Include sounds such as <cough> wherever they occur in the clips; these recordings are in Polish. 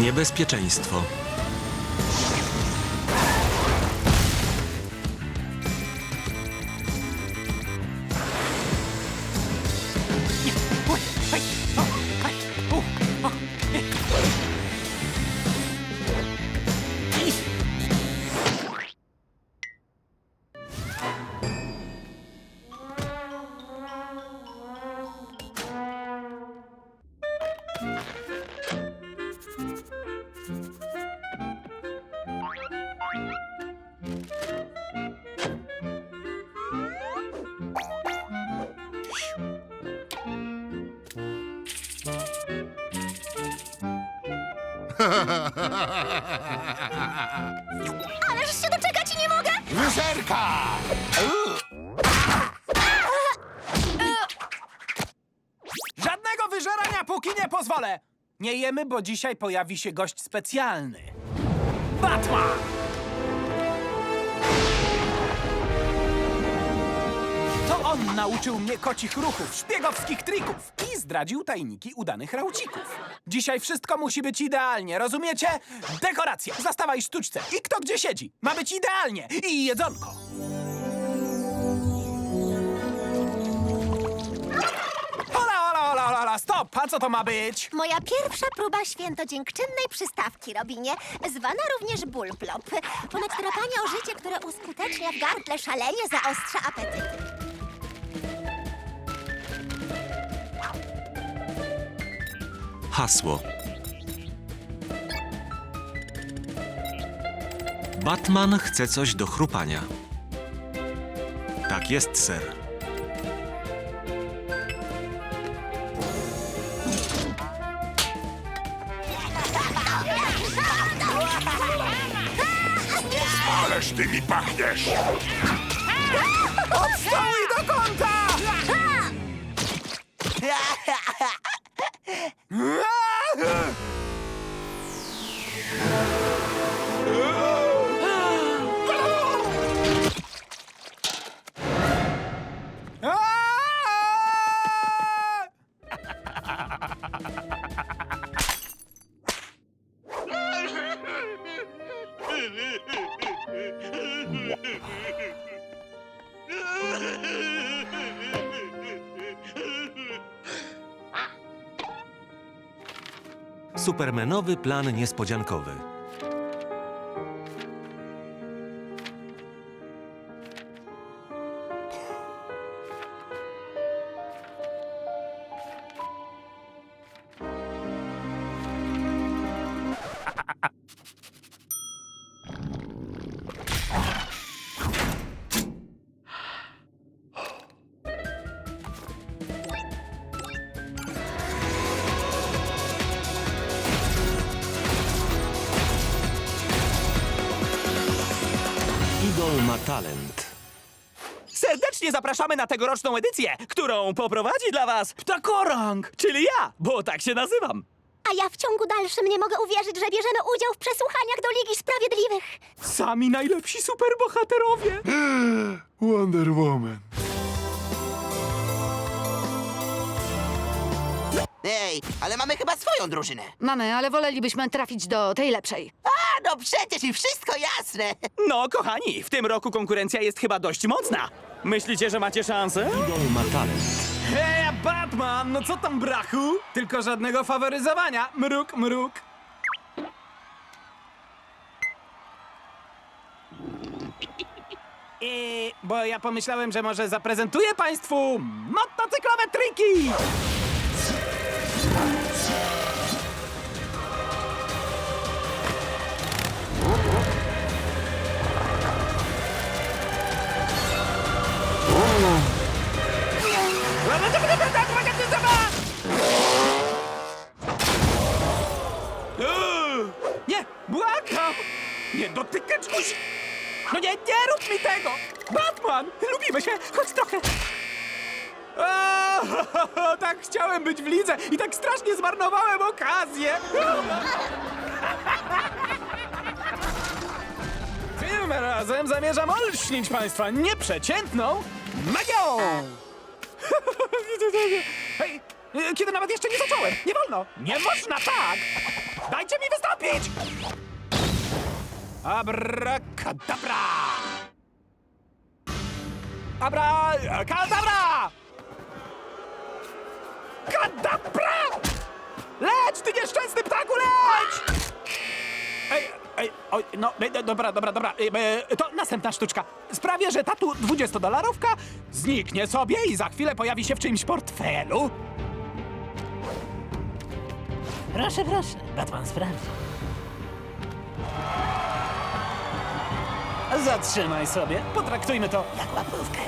Niebezpieczeństwo. Ależ się doczekać nie mogę! Wyżerka! Żadnego wyżerania, póki nie pozwolę! Nie jemy, bo dzisiaj pojawi się gość specjalny. Batman! On nauczył mnie kocich ruchów, szpiegowskich trików i zdradził tajniki udanych raucików. Dzisiaj wszystko musi być idealnie, rozumiecie? Dekoracja, zastawa i sztuczce. I kto gdzie siedzi. Ma być idealnie. I jedzonko. Hola, hola, hola, hola, stop! A co to ma być? Moja pierwsza próba świętodziękczynnej przystawki, Robinie, zwana również bulplop. Ponad drapanie o życie, które uskutecznia w gardle szalenie zaostrza apetyty. Hasło. Batman chce coś do chrupania. Tak jest, ser. Ależ ty mi pachniesz! Od stołu i do kąta! 으아! Supermanowy plan niespodziankowy. Idol ma talent. Serdecznie zapraszamy na tegoroczną edycję, którą poprowadzi dla was Ptakorąg, czyli ja, bo tak się nazywam. A ja w ciągu dalszym nie mogę uwierzyć, że bierzemy udział w przesłuchaniach do Ligi Sprawiedliwych. Sami najlepsi superbohaterowie! <gasps> Wonder Woman. Ej, ale mamy chyba swoją drużynę. Mamy, ale wolelibyśmy trafić do tej lepszej. A, no przecież i wszystko jasne. No, kochani, w tym roku konkurencja jest chyba dość mocna. Myślicie, że macie szansę? Idol ma talent. Hej, Batman, no co tam brachu? Tylko żadnego faworyzowania. Mruk, mruk. I, bo ja pomyślałem, że może zaprezentuję państwu motocyklowe triki! Nie, rób mi tego! Batman! Lubimy się, choć trochę... O, <laughs> tak chciałem być w lidze i tak strasznie zmarnowałem okazję! <laughs> Tym razem zamierzam olśnić państwa nieprzeciętną magią! <laughs> Hej, kiedy nawet jeszcze nie zacząłem! Nie wolno! Nie można tak! Dajcie mi wystąpić! Abracadabra! Abracadabra! Kadabra! Leć, ty nieszczęsny ptaku, leć! Ej, ej, oj, no, do- dobra, dobra, dobra. Ej, e, To następna sztuczka. Sprawię, że ta tu 20-dolarówka zniknie sobie i za chwilę pojawi się w czyimś portfelu. Proszę, proszę. Batman sprawdzi. Zatrzymaj sobie. Potraktujmy to jak łapówkę.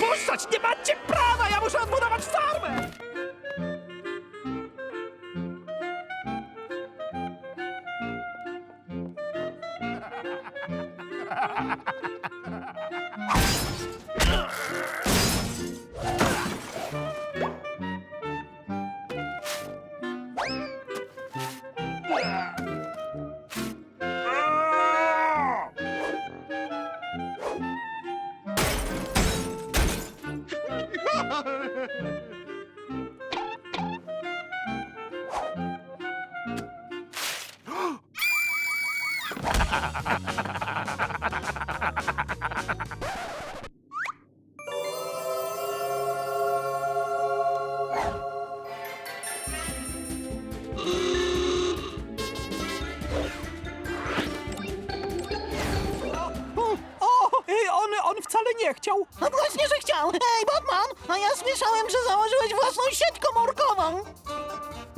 Puszczać nie macie prawa! Ja muszę odbudować farmę!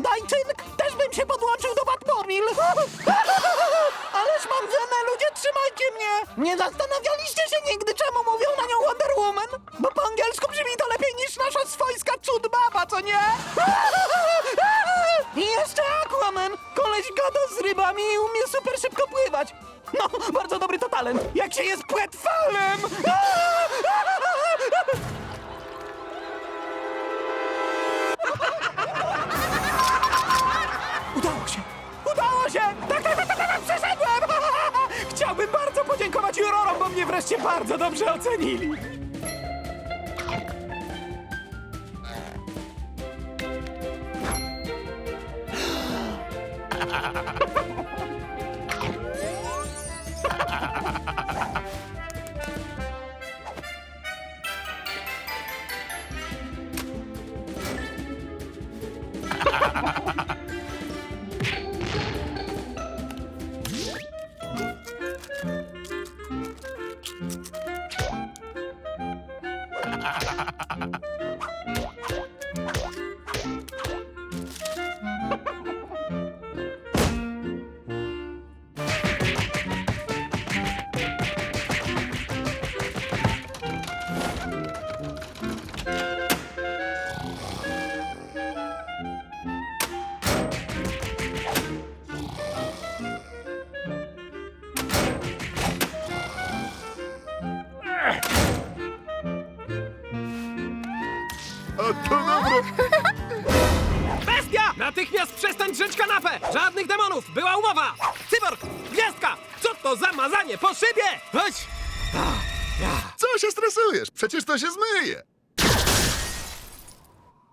Daj tynk, też bym się podłączył do Batmobile. <laughs> Ależ mam cenę, ludzie, trzymajcie mnie. Nie zastanawialiście się nigdy, czemu mówią na nią Wonder Woman? Bo po angielsku brzmi to lepiej niż nasza swojska cud baba, co nie? <laughs> I jeszcze Aquaman. Koleś gada z rybami i umie super szybko pływać. No, bardzo dobry to talent. Jak się jest płetwalem! <laughs> mnie wreszcie bardzo dobrze ocenili. <laughs> Żadnych demonów! Była umowa! Cyborg! Gwiazdka! Co to za mazanie po szybie? Chodź! Co się stresujesz? Przecież to się zmyje.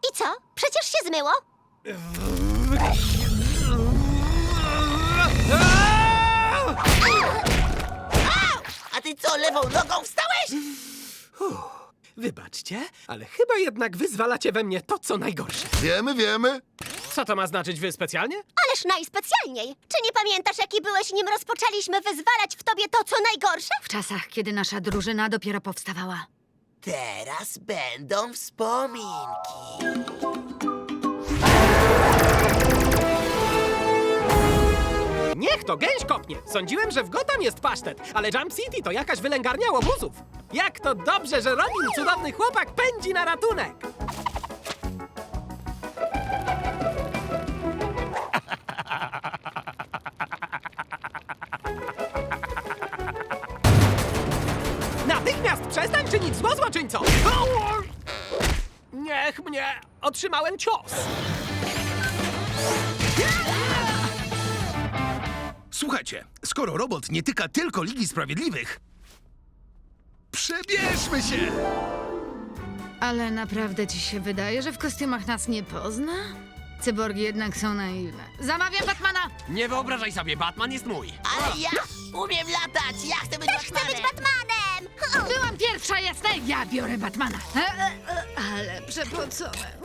I co? Przecież się zmyło. A ty co, lewą nogą wstałeś? Wybaczcie, ale chyba jednak wyzwalacie we mnie to, co najgorsze. Wiemy, wiemy. Co to ma znaczyć wy specjalnie? Ależ najspecjalniej. Czy nie pamiętasz, jaki byłeś, nim rozpoczęliśmy wyzwalać w tobie to, co najgorsze? W czasach, kiedy nasza drużyna dopiero powstawała. Teraz będą wspominki. Niech to gęś kopnie! Sądziłem, że w Gotham jest pasztet, ale Jump City to jakaś wylęgarnia łobuzów. Jak to dobrze, że Robin, cudowny chłopak, pędzi na ratunek! tak czynić, zło złoczyńco! Niech mnie! Otrzymałem cios! Słuchajcie, skoro robot nie tyka tylko Ligi Sprawiedliwych, przebierzmy się! Ale naprawdę ci się wydaje, że w kostiumach nas nie pozna? Cyborgi jednak są naiwne. Zamawiam Batmana! Nie wyobrażaj sobie, Batman jest mój! Ale ja umiem latać! Ja chcę być Też chcę być Batmanem! Byłam pierwsza, jasne? Ja biorę Batmana. E, e, e, Ale przepocone.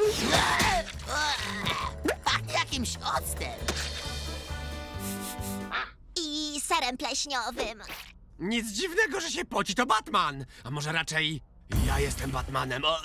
Pachnie jakimś octem! I serem pleśniowym. Nic dziwnego, że się poci, to Batman. A może raczej ja jestem Batmanem. O,